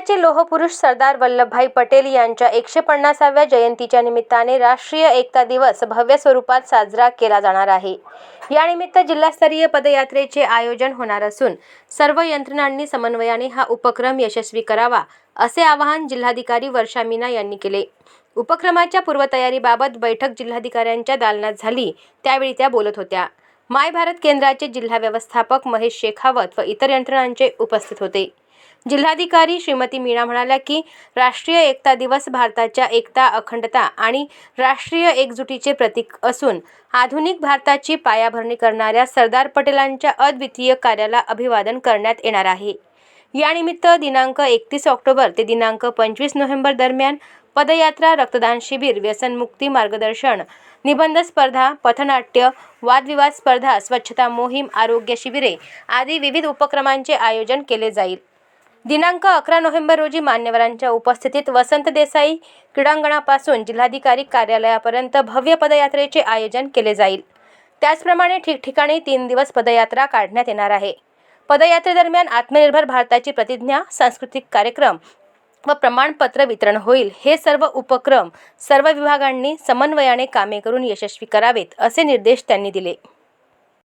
भारताचे लोहपुरुष सरदार वल्लभभाई पटेल यांच्या एकशे पन्नासाव्या जयंतीच्या निमित्ताने राष्ट्रीय एकता दिवस भव्य स्वरूपात साजरा केला जाणार आहे. यानिमित्त जिल्हास्तरीय पदयात्रेचे आयोजन होणार असून सर्व यंत्रणांनी समन्वयाने हा उपक्रम यशस्वी करावा असे आवाहन जिल्हाधिकारी वर्षा मीना यांनी केले. उपक्रमाच्या पूर्वतयारीबाबत बैठक जिल्हाधिकाऱ्यांच्या दालनात झाली त्यावेळी त्या बोलत होत्या. माय भारत केंद्राचे जिल्हा व्यवस्थापक महेश शेखावत व इतर यंत्रणांचे उपस्थित होते. जिल्हाधिकारी श्रीमती मीणा म्हणाल्या की राष्ट्रीय एकता दिवस भारताच्या एकता अखंडता आणि राष्ट्रीय एकजुटीचे प्रतीक असून आधुनिक भारताची पायाभरणी करणाऱ्या सरदार पटेलांच्या अद्वितीय कार्याला अभिवादन करण्यात येणार आहे. यानिमित्त दिनांक एकतीस ऑक्टोबर ते दिनांक पंचवीस नोव्हेंबर दरम्यान पदयात्रा रक्तदान शिबिर व्यसनमुक्ती मार्गदर्शन निबंध स्पर्धा पथनाट्य वादविवाद स्पर्धा स्वच्छता मोहीम आरोग्य शिबिरे आदी विविध उपक्रमांचे आयोजन केले जाईल. दिनांक अकरा नोव्हेंबर रोजी मान्यवरांच्या उपस्थितीत वसंत देसाई क्रीडांगणापासून जिल्हाधिकारी कार्यालयापर्यंत भव्य पदयात्रेचे आयोजन केले जाईल. त्याचप्रमाणे ठिकठिकाणी तीन दिवस पदयात्रा काढण्यात येणार आहे. पदयात्रेदरम्यान आत्मनिर्भर भारताची प्रतिज्ञा सांस्कृतिक कार्यक्रम व प्रमाणपत्र वितरण होईल. हे सर्व उपक्रम सर्व विभागांनी समन्वयाने कामे करून यशस्वी करावेत असे निर्देश त्यांनी दिले.